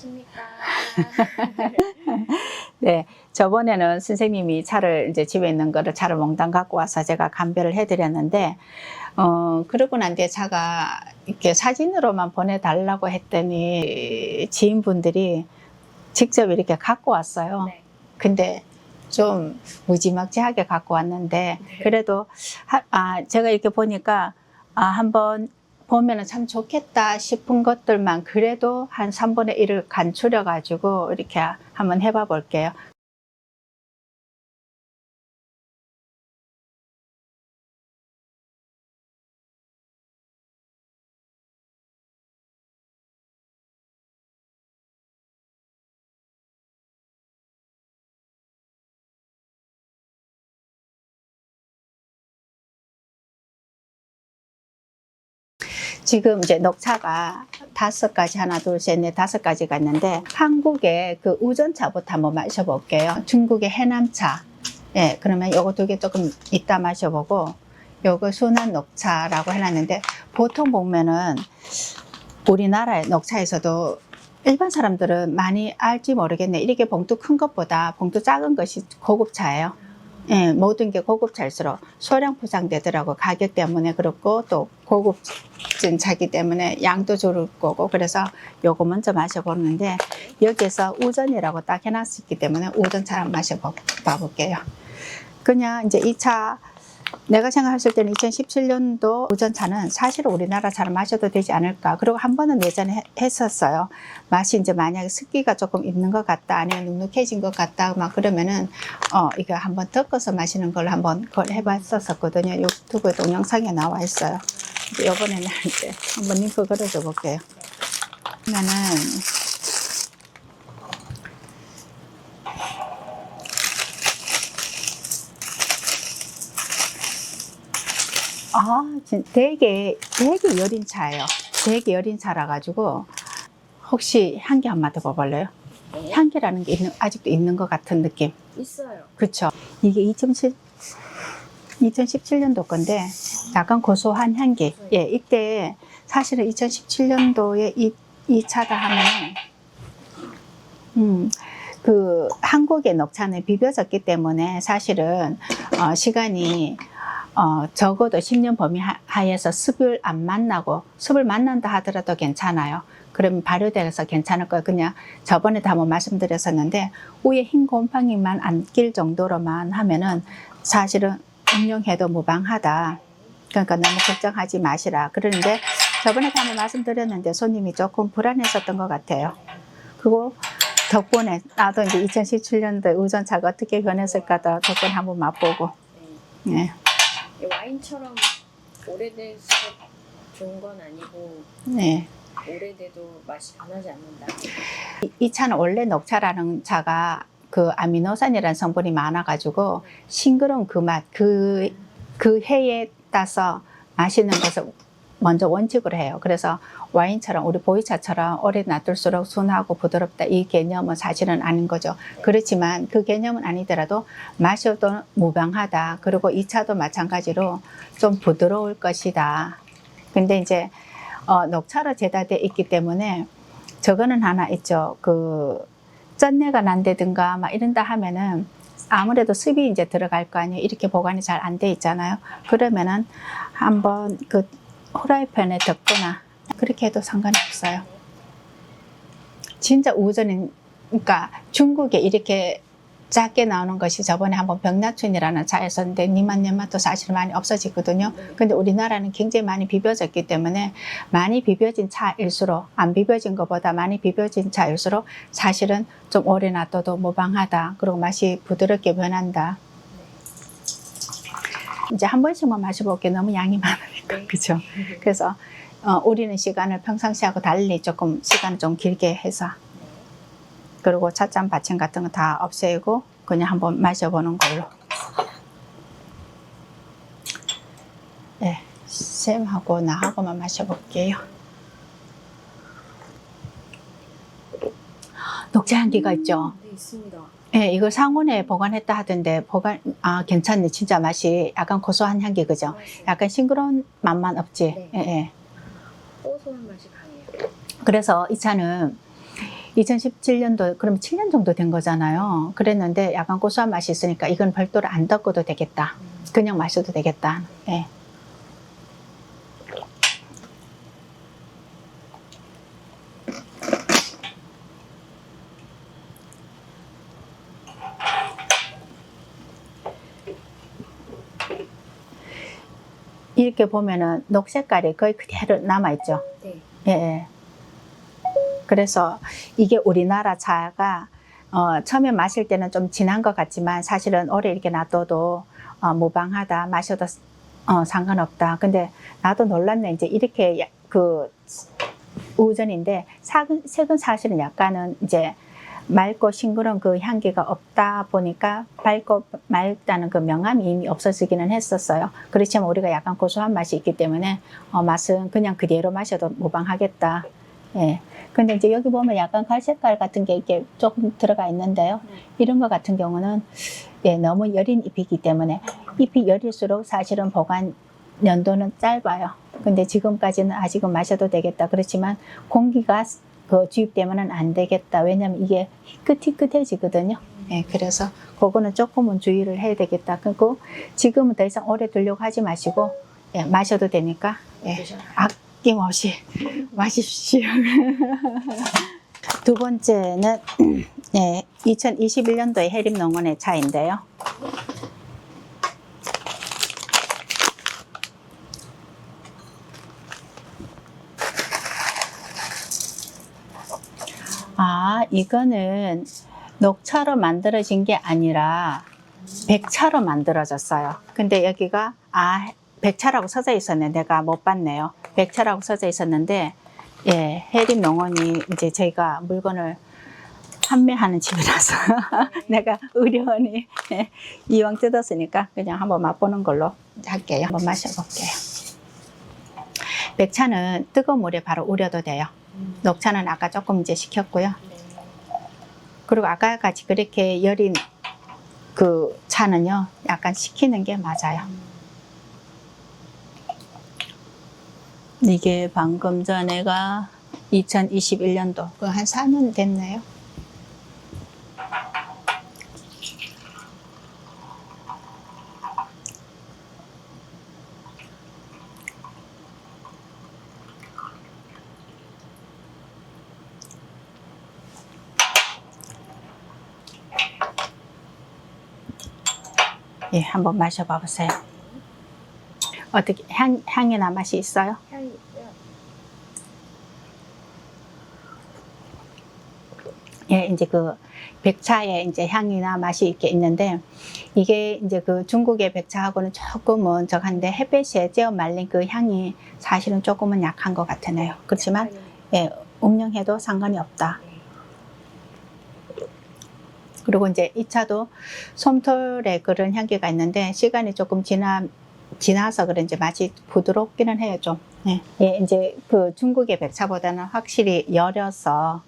안녕하십니까. 네, 저번에는 선생님이 차를 이제 집에 있는 거를 차를 몽땅 갖고 와서 제가 감별을 해드렸는데, 어, 그러고 난 뒤에 차가 이렇게 사진으로만 보내달라고 했더니 지인분들이 직접 이렇게 갖고 왔어요. 네. 근데 좀 무지막지하게 갖고 왔는데, 그래도, 하- 아, 제가 이렇게 보니까, 아, 한번 보면은 참 좋겠다 싶은 것들만 그래도 한 3분의 1을 간추려 가지고 이렇게 한번 해봐 볼게요. 지금 이제 녹차가 다섯 가지 하나 둘 셋 넷 다섯 가지가 있는데 한국의 그 우전차부터 한번 마셔볼게요. 중국의 해남차. 예, 그러면 요거 두 개 조금 이따 마셔보고 요거 순한 녹차라고 해놨는데 보통 보면은 우리나라의 녹차에서도 일반 사람들은 많이 알지 모르겠네. 이렇게 봉투 큰 것보다 봉투 작은 것이 고급차예요. 예, 모든 게 고급차일수록 소량 포장되더라고 가격 때문에 그렇고 또 고급진 차기 때문에 양도 줄을 거고 그래서 요거 먼저 마셔보는데 여기에서 우전이라고 딱 해놨기 때문에 우전차 한번 마셔봐 볼게요. 그냥 이제 이 차 내가 생각했을 때는 2017년도 우전차는 사실은 우리나라 차를 마셔도 되지 않을까. 그리고 한 번은 예전에 해- 했었어요. 맛이 이제 만약에 습기가 조금 있는 것 같다, 아니면 눅눅해진 것 같다, 막 그러면은 어 이거 한번 덮어서 마시는 걸로 한번 그걸 해봤었거든요. 유튜브에 동영상에 나와 있어요. 이번에는 이제 한번 링크 걸어줘 볼게요. 그러면은 아, 진- 되게 되게 여린 차예요. 되게 여린 차라 가지고 혹시 향기 한 마디 봐볼래요? 네. 향기라는 게 있는, 아직도 있는 것 같은 느낌. 있어요. 그렇죠. 이게 2007, 2017년도 건데 약간 고소한 향기. 예, 이때 사실은 2017년도에 이, 이 차다 하면 음, 그 한국의 녹차는 비벼졌기 때문에 사실은 어, 시간이 어, 적어도 10년 범위 하- 하에서 습을 안 만나고 습을 만난다 하더라도 괜찮아요. 그러면 발효돼서 괜찮을 거예요. 그냥 저번에도 한번 말씀드렸었는데 위에 흰 곰팡이만 안 낄 정도로만 하면은 사실은 응용해도 무방하다. 그러니까 너무 걱정하지 마시라. 그러는데 저번에도 한번 말씀드렸는데 손님이 조금 불안했었던 것 같아요. 그리고 덕분에 나도 이제 2017년도에 우전차가 어떻게 변했을까도 덕분에 한번 맛보고 네. 예. 이 와인처럼 오래돼서 좋은 건 아니고 네. 오래돼도 맛이 변하지 않는다. 이- 이 차는 원래 녹차라는 차가 그 아미노산이라는 성분이 많아가지고 싱그러운 그 맛, 그, 그 해에 따서 마시는 것을 먼저 원칙으로 해요. 그래서 와인처럼 우리 보이차처럼 오래 놔둘수록 순하고 부드럽다 이 개념은 사실은 아닌 거죠. 그렇지만 그 개념은 아니더라도 마셔도 무방하다. 그리고 이 차도 마찬가지로 좀 부드러울 것이다. 근데 이제 어, 녹차로 제다돼 있기 때문에 저거는 하나 있죠. 그 짠내가 난다든가 막 이런다 하면은 아무래도 습이 이제 들어갈 거 아니에요. 이렇게 보관이 잘 안 돼 있잖아요. 그러면은 한번 그 후라이팬에 덮거나 그렇게 해도 상관이 없어요. 진짜 우전인 그러니까 중국에 이렇게 작게 나오는 것이 저번에 한번 병나춘이라는 차였었는데 니만 년마도 사실 많이 없어지거든요. 근데 우리나라는 굉장히 많이 비벼졌기 때문에 많이 비벼진 차일수록 안 비벼진 것보다 많이 비벼진 차일수록 사실은 좀 오래 놔둬도 무방하다. 그리고 맛이 부드럽게 변한다. 이제 한 번씩만 마셔볼게 너무 양이 많으니까 네. 그죠? 그래서 어, 우리는 시간을 평상시하고 달리 조금 시간을 좀 길게 해서 그리고 찻잔 받침 같은 거 다 없애고 그냥 한번 마셔보는 걸로. 네, 쌤하고 나하고만 마셔볼게요. 녹차 향기가 있죠. 네, 있습니다. 예, 이걸 상온에 보관했다 하던데 보관 아 괜찮네 진짜 맛이 약간 고소한 향기 그죠? 약간 싱그러운 맛만 없지. 네. 예, 예. 고소한 맛이 강해요. 그래서 이 차는 2017년도 그럼 7년 정도 된 거잖아요. 그랬는데 약간 고소한 맛이 있으니까 이건 별도로 안 덮어도 되겠다. 그냥 마셔도 되겠다. 예. 이렇게 보면은 녹색깔이 거의 그대로 남아있죠. 네. 예, 예. 그래서 이게 우리나라 차가 어, 처음에 마실 때는 좀 진한 것 같지만 사실은 오래 이렇게 놔둬도 어, 무방하다 마셔도 어, 상관없다. 근데 나도 놀랐네. 이제 이렇게 야- 그 우전인데 색은 사실은 약간은 이제 맑고 싱그러운 그 향기가 없다 보니까 밝고 맑다는 그 명암이 이미 없어지기는 했었어요. 그렇지만 우리가 약간 고소한 맛이 있기 때문에 어, 맛은 그냥 그대로 마셔도 무방하겠다. 예. 근데 이제 여기 보면 약간 갈색깔 같은 게 이렇게 조금 들어가 있는데요. 네. 이런 것 같은 경우는 예, 너무 여린 잎이기 때문에 잎이 여릴수록 사실은 보관 연도는 짧아요. 근데 지금까지는 아직은 마셔도 되겠다. 그렇지만 공기가 그 주입되면은 안 되겠다. 왜냐면 이게 희끗희끗해지거든요. 예, 그래서 그거는 조금은 주의를 해야 되겠다. 그리고 지금은 더 이상 오래 두려고 하지 마시고 예, 마셔도 되니까 예, 아낌없이 마십시오. 두 번째는 예, 2021년도에 해림농원의 차인데요. 아, 이거는 녹차로 만들어진 게 아니라 백차로 만들어졌어요. 근데 여기가 아 백차라고 써져 있었네. 내가 못 봤네요. 백차라고 써져 있었는데 예, 해림 농원이 이제 저희가 물건을 판매하는 집이라서 내가 의료원이 예, 이왕 뜯었으니까 그냥 한번 맛보는 걸로 할게요. 한번 마셔볼게요. 백차는 뜨거운 물에 바로 우려도 돼요. 음. 녹차는 아까 조금 이제 식혔고요. 네. 그리고 아까 같이 그렇게 여린 그 차는요, 약간 식히는 게 맞아요. 이게 방금 전에가 2021년도, 그 한 4년 됐네요. 예, 한번 마셔봐 보세요. 어떻게 향 향이나 맛이 있어요? 향이. 예, 이제 그 백차에 이제 향이나 맛이 이렇게 있는데 이게 이제 그 중국의 백차하고는 조금은 저한데 햇볕에 쬐어 말린 그 향이 사실은 조금은 약한 것 같으네요. 그렇지만 예, 음용해도 상관이 없다. 그리고 이제 이 차도 솜털의 그런 향기가 있는데 시간이 조금 지나 지나서 그런지 맛이 부드럽기는 해요 좀. 예, 예, 이제 그 중국의 백차보다는 확실히 여려서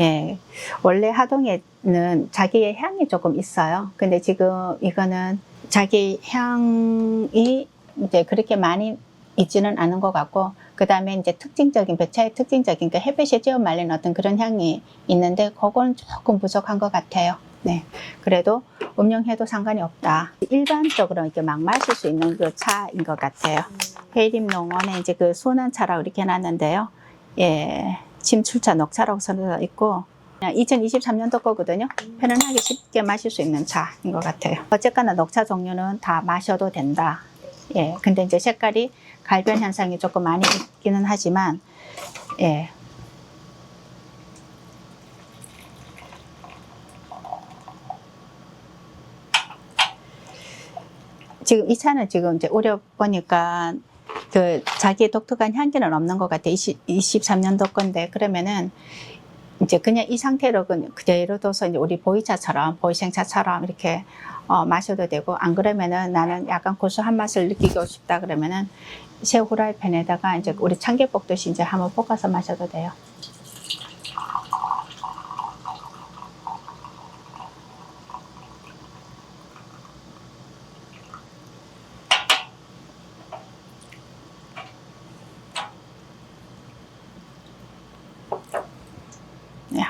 예, 원래 하동에는 자기의 향이 조금 있어요. 근데 지금 이거는 자기 향이 이제 그렇게 많이 있지는 않은 것 같고, 그 다음에 이제 특징적인, 백차의 특징적인 그 햇볕에 쬐어 말린 어떤 그런 향이 있는데, 그건 조금 부족한 것 같아요. 네. 그래도 음용해도 상관이 없다. 일반적으로 이렇게 막 마실 수 있는 그 차인 것 같아요. 음. 해림 농원에 이제 그 순환차라고 이렇게 해놨는데요. 예, 침출차 녹차라고 써져 있고, 2023년도 거거든요. 편안하게 쉽게 마실 수 있는 차인 것 같아요. 어쨌거나 녹차 종류는 다 마셔도 된다. 예, 근데 이제 색깔이 갈변 현상이 조금 많이 있기는 하지만, 예. 지금 이 차는 지금 이제 우려 보니까 그 자기의 독특한 향기는 없는 것 같아. 20, 23년도 건데 그러면은 이제 그냥 이 상태로 그대로 둬서 이제 우리 보이차처럼 보이생차처럼 이렇게 어, 마셔도 되고 안 그러면은 나는 약간 고소한 맛을 느끼고 싶다 그러면은 새우 후라이팬에다가 이제 우리 참깨 볶듯이 이제 한번 볶아서 마셔도 돼요.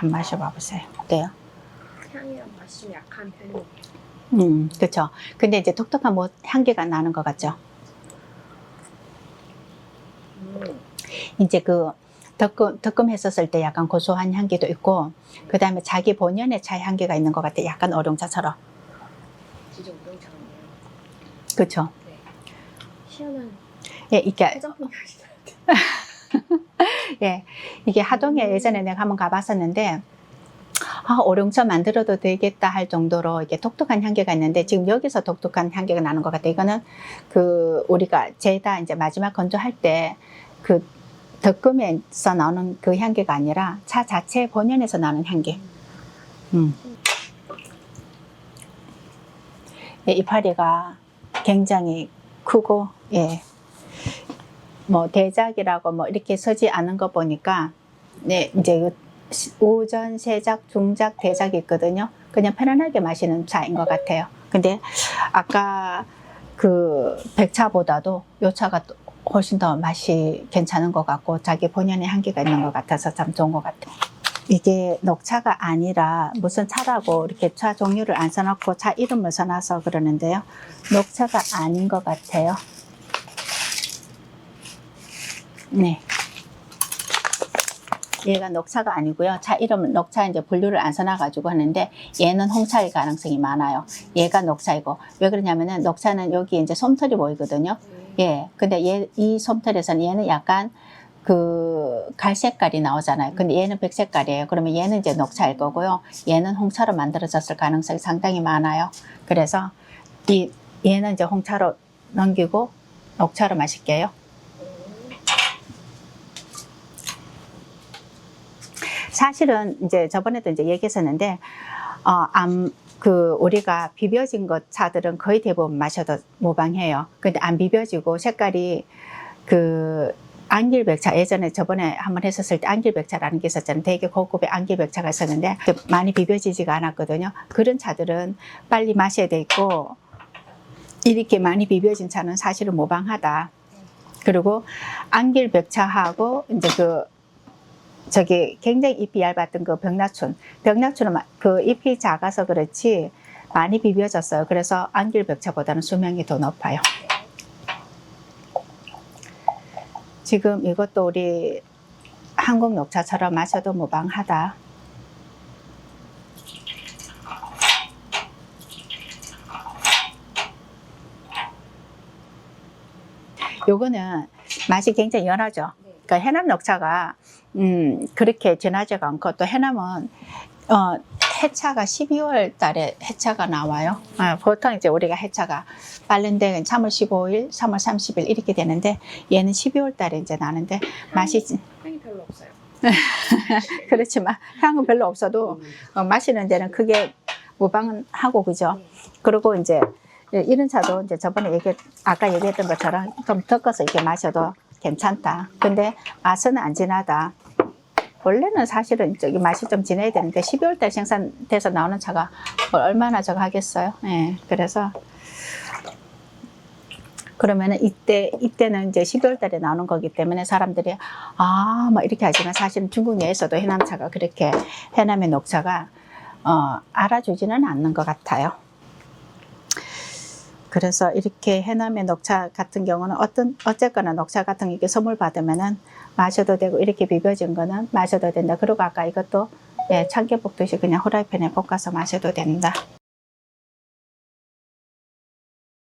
한번 마셔봐 보세요. 어때요? 향이랑 맛이 좀 약한 편이에요. 음, 그렇죠. 근데 이제 독특한 뭐 향기가 나는 것 같죠. 음. 이제 그 덕금 덕금 했었을 때 약간 고소한 향기도 있고, 그 다음에 자기 본연의 차 향기가 있는 것 같아. 약간 어룡차처럼. 진짜 우렁차네요. 그렇죠. 네. 희한한 예, 이게 화장품 향이 나는데. 예, 이게 하동에 음. 예전에 내가 한번 가봤었는데, 아, 오룡차 만들어도 되겠다 할 정도로 이게 독특한 향기가 있는데, 지금 여기서 독특한 향기가 나는 것 같아요. 이거는 그, 우리가 제다 이제 마지막 건조할 때, 그, 덕금에서 나오는 그 향기가 아니라 차 자체 본연에서 나는 향기. 음. 예, 이파리가 굉장히 크고, 예. 뭐 대작이라고 뭐 이렇게 서지 않은 거 보니까 네 이제 그 시- 오전, 세작, 중작, 대작이 있거든요. 그냥 편안하게 마시는 차인 것 같아요. 근데 아까 그 백차보다도 요 차가 또 훨씬 더 맛이 괜찮은 것 같고 자기 본연의 향기가 있는 것 같아서 참 좋은 것 같아요. 이게 녹차가 아니라 무슨 차라고 이렇게 차 종류를 안 써놓고 차 이름을 써놔서 그러는데요. 녹차가 아닌 것 같아요. 네. 얘가 녹차가 아니고요. 차 이름은 녹차 이제 분류를 안 써놔가지고 하는데 얘는 홍차일 가능성이 많아요. 얘가 녹차이고 왜 그러냐면은 녹차는 여기 이제 솜털이 보이거든요. 음. 예. 근데 얘, 이 솜털에서는 얘는 약간 그 갈색깔이 나오잖아요. 근데 얘는 백색깔이에요. 그러면 얘는 이제 녹차일 거고요. 얘는 홍차로 만들어졌을 가능성이 상당히 많아요. 그래서 이 얘는 이제 홍차로 넘기고 녹차로 마실게요. 사실은 이제 저번에도 이제 얘기했었는데, 어, 암, 그, 우리가 비벼진 것 차들은 거의 대부분 마셔도 무방해요. 근데 안 비벼지고 색깔이 그, 안길백차, 예전에 저번에 한번 했었을 때 안길백차라는 게 있었잖아요. 되게 고급의 안길백차가 있었는데, 많이 비벼지지가 않았거든요. 그런 차들은 빨리 마셔야 돼 있고, 이렇게 많이 비벼진 차는 사실은 무방하다. 그리고 안길백차하고 이제 그 저기 굉장히 잎이 얇았던 그. 벽나춘은 마- 그 잎이 작아서 그렇지 많이 비벼졌어요. 그래서 안길벽차보다는 수명이 더 높아요. 지금 이것도 우리 한국 녹차처럼 마셔도 무방하다. 요거는 맛이 굉장히 연하죠. 네. 그러니까 해남 녹차가 음, 그렇게 진하지가 않고 또 해남은 어, 해차가 12월 달에 해차가 나와요. 아, 보통 이제 우리가 해차가 빠른 데는 3월 15일, 3월 30일 이렇게 되는데 얘는 12월 달에 이제 나는데 맛이 진- 향이 별로 없어요. 그렇지만 향은 별로 없어도 어, 마시는 데는 크게 무방은 하고 그죠. 네. 그리고 이제 이런 차도 이제 저번에 얘기 아까 얘기했던 것처럼 좀 섞어서 이렇게 마셔도 괜찮다. 근데 맛은 안 진하다. 원래는 사실은 저기 맛이 좀 진해야 되는데 12월 달 생산돼서 나오는 차가 뭘 얼마나 저거 하겠어요. 예. 그래서 그러면은 이때 이때는 이제 12월 달에 나오는 거기 때문에 사람들이 아, 막 이렇게 하지만 사실은 중국 내에서도 해남차가 그렇게 해남의 녹차가 어, 알아주지는 않는 것 같아요. 그래서 이렇게 해남의 녹차 같은 경우는 어떤 어쨌거나 녹차 같은 게 선물 받으면은 마셔도 되고 이렇게 비벼진 거는 마셔도 된다. 그리고 아까 이것도 예, 참깨 볶듯이 그냥 후라이팬에 볶아서 마셔도 된다.